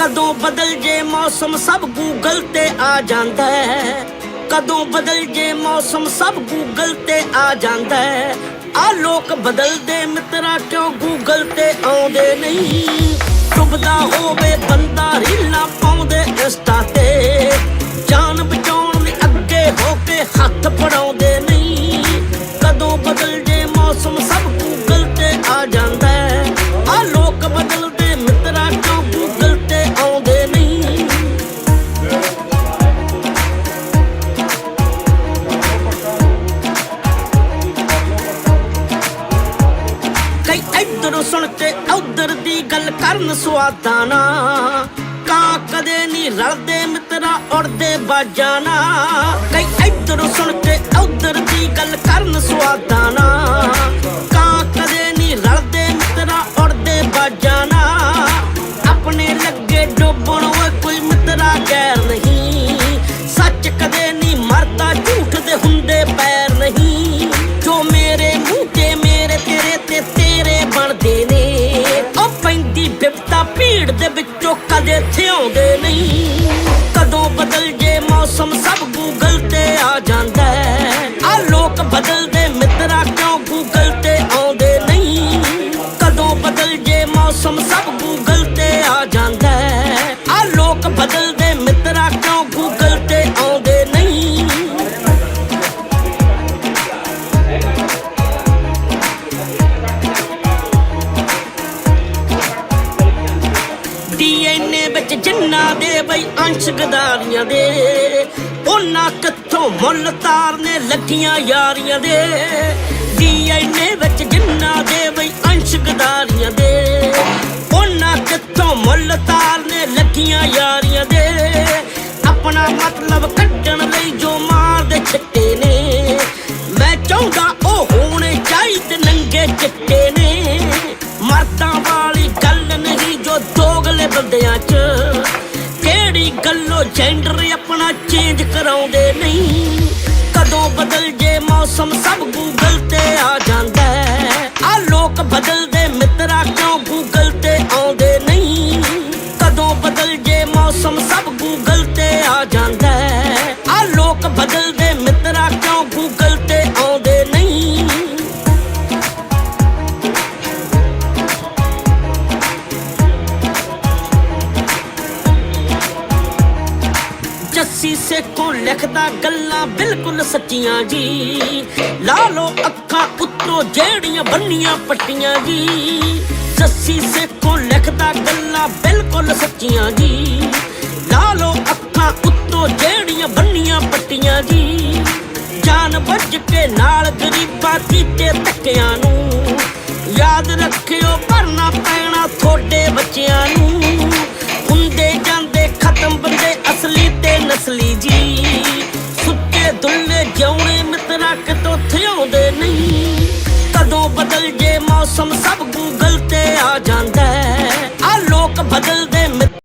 ਕਦੋਂ ਬਦਲ ਜੇ ਮੌਸਮ, ਸਭ ਗੂਗਲ ਤੇ ਆ ਜਾਂਦਾ ਹੈ। ਕਦੋਂ ਬਦਲ ਜੇ ਮੌਸਮ, ਸਭ ਗੂਗਲ ਤੇ ਆ ਜਾਂਦਾ ਹੈ। ਆ ਲੋਕ ਬਦਲਦੇ ਮਿੱਤਰਾ, ਕਿਉਂ ਗੂਗਲ ਤੇ ਆਉਂਦੇ ਨਹੀਂ? ਡੁੱਬਦਾ ਹੋਵੇ ਬੰਦਾ, ਰੀਲਾਂ ਪਾਉਂਦੇ ਇੰਸਟਾ ਤੇ। ਇੱਧਰੋਂ ਸੁਣ ਕੇ ਉਧਰ ਦੀ ਗੱਲ ਕਰਨ ਸਵਾਦਾਂ ਨਾ। ਕਾਂ ਕਦੇ ਨਹੀਂ ਰਲਦੇ ਮਿੱਤਰਾ ਉੜਦੇ ਬਾਜਾਂ ਨਾ। ਕਈ ਇੱਧਰ ਸੁਣ ਕੇ ਉਧਰ ਦੀ ਗੱਲ ਕਰਨ ਸਵਾਦਾਂ ਬਿਪਤਾ ਭੀੜ ਦੇ ਵਿੱਚੋਂ ਕਦੇ ਥਿਆਉਂਦੇ ਨਹੀਂ। ਕਦੋਂ ਬਦਲ ਜੇ ਮੌਸਮ ਸਭ ਗੂਗਲ ਤੇ ਆ ਜਾਂਦਾ ਹੈ। ਆ ਲੋਕ ਬਦਲਦੇ ਮਿੱਤਰਾ ਕਿਉਂ ਗੂਗਲ ਤੇ ਆਉਂਦੇ ਨਹੀਂ? ਕਦੋਂ ਬਦਲ ਜੇ ਮੌਸਮ ਸਭ ਗੂਗਲ ਤੇ ਆ ਜਾਂਦਾ ਵਿੱਚ ਜਿੰਨਾ ਦੇ ਬਈ ਅੰਸ਼ ਗਦਾਰੀਆਂ ਦੇ। ਉਹਨਾਂ ਕਿੱਥੋਂ ਮੁੱਲ ਤਾਰਨੇ ਲੱਗੀਆਂ ਯਾਰੀਆਂ ਦੇ। ਡੀਐਨਏ ਵਿੱਚ ਜਿੰਨਾ ਦੇ ਬਈ ਅੰਸ਼ ਗਦਾਰੀਆਂ ਦੇ। ਉਹਨਾਂ ਕਿੱਥੋਂ ਮੁੱਲ ਤਾਰਨੇ ਲੱਗੀਆਂ ਯਾਰੀਆਂ ਦੇ। ਆਪਣਾ ਮਤਲਬ ਕੱਢਣ ਲਈ ਜੋ ਮਾਰਦੇ ਛਿੱਟੇ ਨੇ। ਮੈਂ ਚਾਹੁੰਦਾ ਉਹ ਹੋਣੇ ਚਾਹੀਦੇ ਨੰਗੇ ਚਿੱਟੇ ਨੇ। ਮਰਦਾਂ ਵਾਲੀ ਗੱਲ ਨਹੀਂ ਜੋ ਦੋਗਲੇ ਬੰਦਿਆਂ 'ਚ ਕਿਹੜੀ ਗੱਲੋਂ ਜੈਂਡਰ ਆਪਣਾ ਚੇਂਜ ਕਰਾਉਂਦੇ ਨਹੀਂ। ਕਦੋਂ ਬਦਲ ਜੇ ਮੌਸਮ, ਸਭ ਗੂਗਲ ਤੇ ਆ ਜਾਂਦਾ ਆ ਲੋਕ ਬਦਲਦੇ ਮਿੱਤਰਾ ਕਿਉਂ ਗੂਗਲ ਤੇ ਆਉਂਦੇ ਨਹੀਂ? ਕਦੋਂ ਬਦਲ ਜੇ ਮੌਸਮ, ਸਭ ਗੂਗਲ ਤੇ ਆ ਜਾਂਦਾ ਜੱਸੀ ਸੇਖੋਂ ਲਿਖਦਾ ਗੱਲਾਂ ਬਿਲਕੁਲ ਸੱਚੀਆਂ ਜੀ। ਲਾ ਲੋ ਅੱਖਾਂ ਉੱਤੋਂ ਜਿਹੜੀਆਂ ਬੰਨੀਆਂ ਪੱਟੀਆਂ ਜੀ। ਜੱਸੀ ਸੇਖੋਂ ਲਿਖਦਾ ਗੱਲਾਂ ਬਿਲਕੁਲ ਸੱਚੀਆਂ ਜੀ। ਲਾ ਲੋ ਅੱਖਾਂ ਉੱਤੋਂ ਜਿਹੜੀਆਂ ਬੰਨੀਆਂ ਪੱਟੀਆਂ ਜੀ। ਜਾਨ ਵੱਜ ਕੇ ਨਾਲ ਗਰੀਬਾਂ ਕੀਤੇ ਧੱਕਿਆਂ ਨੂੰ। ਯਾਦ ਰੱਖਿਓ ਭਰਨਾ ਪੈਣਾ ਤੁਹਾਡੇ ਬੱਚਿਆਂ ਨੂੰ। ਹੁੰਦੇ ਜਾਂਦੇ ਖਤਮ ਨਹੀਂ ਕਦੋਂ